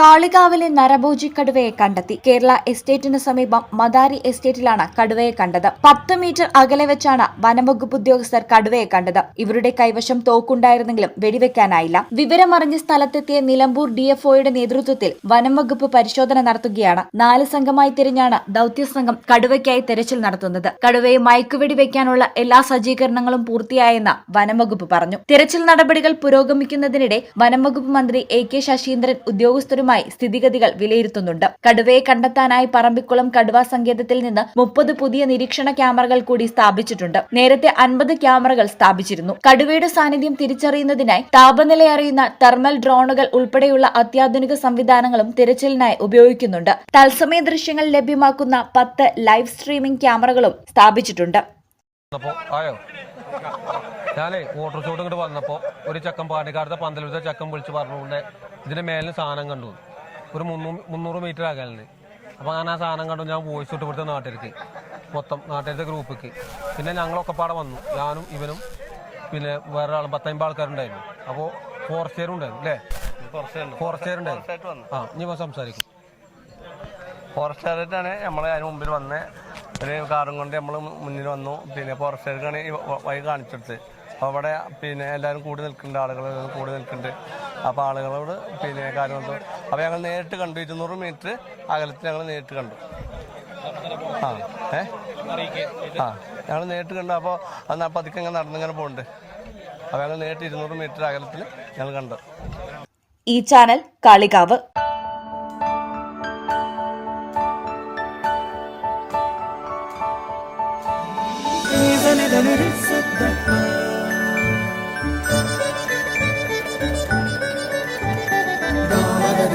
കാളികാവിലെ നരഭോജി കടുവയെ കണ്ടെത്തി. കേരള എസ്റ്റേറ്റിന് സമീപം മദാരി എസ്റ്റേറ്റിലാണ് കടുവയെ കണ്ടത്. പത്ത് മീറ്റർ അകലെ വെച്ചാണ് വനംവകുപ്പ് ഉദ്യോഗസ്ഥർ കടുവയെ കണ്ടത്. ഇവരുടെ കൈവശം തോക്കുണ്ടായിരുന്നെങ്കിലും വെടിവെക്കാനായില്ല. വിവരമറിഞ്ഞ് സ്ഥലത്തെത്തിയ നിലമ്പൂർ ഡിഎഫ്ഒയുടെ നേതൃത്വത്തിൽ വനംവകുപ്പ് പരിശോധന നടത്തുകയാണ്. നാല് സംഘമായി തിരിഞ്ഞാണ് ദൌത്യസംഘം കടുവയ്ക്കായി തെരച്ചിൽ നടത്തുന്നത്. കടുവയെ മയക്കുവെടി വെക്കാനുള്ള എല്ലാ സജ്ജീകരണങ്ങളും പൂർത്തിയായെന്ന് വനംവകുപ്പ് പറഞ്ഞു. തെരച്ചിൽ നടപടികൾ പുരോഗമിക്കുന്നതിനിടെ വനംവകുപ്പ് മന്ത്രി എ കെ ശശീന്ദ്രൻ ഉദ്യോഗസ്ഥരുമായി സ്ഥിതിഗതികൾ വിലയിരുത്തുന്നുണ്ട്. കടുവയെ കണ്ടെത്താനായി പറമ്പിക്കുളം കടുവ സങ്കേതത്തിൽ നിന്ന് മുപ്പത് പുതിയ നിരീക്ഷണ ക്യാമറകൾ കൂടി സ്ഥാപിച്ചിട്ടുണ്ട്. നേരത്തെ അൻപത് ക്യാമറകൾ സ്ഥാപിച്ചിരുന്നു. കടുവയുടെ സാന്നിധ്യം തിരിച്ചറിയുന്നതിനായി താപനില അറിയുന്ന തെർമൽ ഡ്രോണുകൾ ഉൾപ്പെടെയുള്ള അത്യാധുനിക സംവിധാനങ്ങളും തിരച്ചിലിനായി ഉപയോഗിക്കുന്നുണ്ട്. തത്സമയ ദൃശ്യങ്ങൾ ലഭ്യമാക്കുന്ന പത്ത് ലൈവ് സ്ട്രീമിംഗ് ക്യാമറകളും സ്ഥാപിച്ചിട്ടുണ്ട്. ഞാനേ ഓട്ടർ ഷോട്ട് ഇങ്ങോട്ട് വന്നപ്പോ ഒരു ചക്കൻ പാണ്ടിക്കാടത്തെ പന്തലത്തെ ചക്കൻ വിളിച്ച് പറഞ്ഞുകൊണ്ട് ഇതിന്റെ മേലിൽ സാധനം കണ്ടു. ഒരു മുന്നൂറ് മീറ്റർ അകലിന് അപ്പൊ ഞാൻ ആ സാധനം കണ്ടു. ഞാൻ വോയിസ് ഇട്ട് കൊടുത്ത നാട്ടിലേക്ക് മൊത്തം നാട്ടിലത്തെ ഗ്രൂപ്പിക്ക്. പിന്നെ ഞങ്ങളൊക്കെ പാടെ വന്നു. ഞാനും ഇവനും പിന്നെ വേറെ ആളും പത്തമ്പത് ആൾക്കാരുണ്ടായിരുന്നു. അപ്പോൾ ഫോറസ്റ്റുകാരും ഉണ്ടായിരുന്നു അല്ലേ? ഫോറസ്റ്റുകാർ ഉണ്ടായിരുന്നു. ആ നമ്മൾ അതിന് മുമ്പിൽ വന്ന്. ഒരു കാറും കൊണ്ട് നമ്മൾ മുന്നിൽ വന്നു. പിന്നെ ഫോറസ്റ്റുകാർക്കാണ് വഴി കാണിച്ചെടുത്ത്. അപ്പോൾ അവിടെ പിന്നെ എല്ലാവരും കൂടി നിൽക്കുന്നുണ്ട്. ആളുകൾ കൂടി നിൽക്കുന്നുണ്ട്. അപ്പോൾ ആളുകളോട് പിന്നെ കാര്യം അപ്പോൾ ഞങ്ങൾ നേരിട്ട് കണ്ടു. ഇരുന്നൂറ് മീറ്റർ അകലത്തിൽ ഞങ്ങൾ നേരിട്ട് കണ്ടു. ആ ഏ? ആ ഞങ്ങൾ നേരിട്ട് കണ്ടു. അപ്പോൾ അന്ന് പതുക്കെ ഇങ്ങനെ നടന്നിങ്ങനെ പോകുന്നുണ്ട് അപ്പോൾ ഞങ്ങൾ നേരിട്ട് ഇരുന്നൂറ് മീറ്റർ അകലത്തിൽ ഞങ്ങൾ കണ്ടു. ഈ channel Kalikavu.